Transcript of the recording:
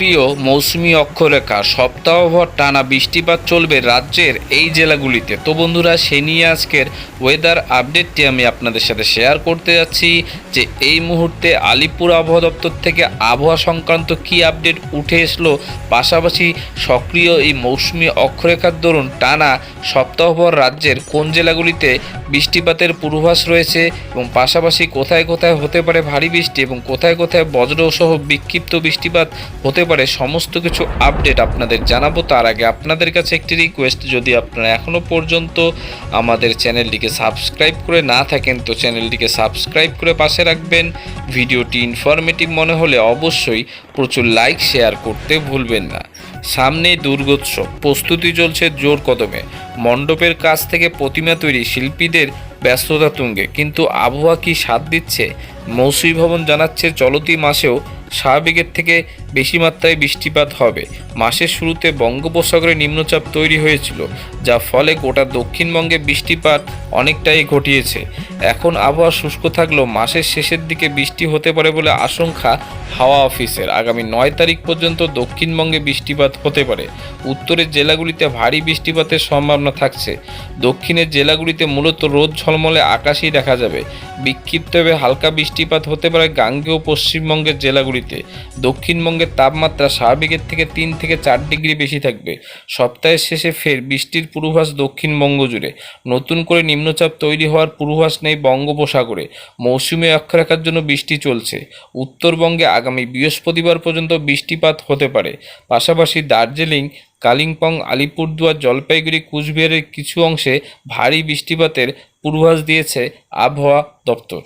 সক্রিয় মৌসুমি অক্ষরেখা, সপ্তাহভর টানা বৃষ্টিপাত চলবে রাজ্যের এই জেলাগুলিতে। তো বন্ধুরা, সে নিয়ে আজকের ওয়েদার আপডেটটি আমি আপনাদের সাথে শেয়ার করতে যাচ্ছি যে এই মুহূর্তে আলিপুর আবহাওয়া দপ্তর থেকে আবহাওয়া সংক্রান্ত কী আপডেট উঠে আসলো পাশাপাশি সক্রিয় এই মৌসুমি অক্ষরেখার দরুন টানা সপ্তাহভর রাজ্যের কোন জেলাগুলিতে বৃষ্টিপাতের পূর্বাভাস রয়েছে এবং পাশাপাশি কোথায় কোথায় হতে পারে ভারী বৃষ্টি এবং কোথায় কোথায় বজ্রসহ বিক্ষিপ্ত বৃষ্টিপাত হতে পারে সমস্ত কিছু আপডেট আপনাদের জানাব। তার আগে আপনাদের কাছে একটি রিকোয়েস্ট যদি আপনারা এখনও পর্যন্ত আমাদের চ্যানেলটিকে সাবস্ক্রাইব করে না থাকেন, তো চ্যানেলটিকে সাবস্ক্রাইব করে পাশে রাখবেন। ভিডিওটি ইনফরমেটিভ মনে হলে অবশ্যই প্রচুর লাইক শেয়ার করতে ভুলবেন না। সামনেই দুর্গোৎসব, প্রস্তুতি চলছে জোর কদমে। মণ্ডপের কাছ থেকে প্রতিমা তৈরি শিল্পীদের ব্যস্ততা তুঙ্গে, কিন্তু আবহাওয়া কি সাথ দিচ্ছে? মৌসুমী ভবন জানাচ্ছে চলতি মাসেও স্বাভাবিকের থেকে বেশি মাত্রায় বৃষ্টিপাত হবে। মাসের শুরুতে বঙ্গোপসাগরে নিম্নচাপ তৈরি হয়েছিল, যা ফলে গোটা দক্ষিণবঙ্গে বৃষ্টিপাত অনেকটাই ঘটিয়েছে। এখন আবহাওয়া শুষ্ক থাকলেও মাসের শেষের দিকে বৃষ্টি হতে পারে বলে আশঙ্কা হাওয়া অফিসের। আগামী নয় তারিখ পর্যন্ত দক্ষিণবঙ্গে বৃষ্টিপাত হতে পারে। উত্তরের জেলাগুলিতে ভারী বৃষ্টিপাতের সম্ভাবনা থাকছে। দক্ষিণের জেলাগুলিতে মূলত রোদ ঝলমলে আকাশই দেখা যাবে। বিক্ষিপ্তভাবে হালকা বৃষ্টিপাত হতে পারে গাঙ্গেয় পশ্চিমবঙ্গের জেলাগুলিতে। দক্ষিণবঙ্গের তাপমাত্রা স্বাভাবিকের থেকে তিন থেকে চার ডিগ্রি বেশি থাকবে। সপ্তাহের শেষে ফের বৃষ্টির পূর্বাভাস দক্ষিণবঙ্গ জুড়ে নতুন করে নিম্নচাপ তৈরি হওয়ার পূর্বাভাস নেই বঙ্গোপসাগরে। মৌসুমী অক্ষরেখার জন্য বৃষ্টি চলছে। উত্তরবঙ্গে আগামী বৃহস্পতিবার পর্যন্ত বৃষ্টিপাত হতে পারে। পাশাপাশি দার্জিলিং, কালিম্পং, আলিপুরদুয়ার, জলপাইগুড়ি, কুচবিহারের কিছু অংশে ভারী বৃষ্টিপাতের পূর্বাভাস দিয়েছে আবহাওয়া দপ্তর।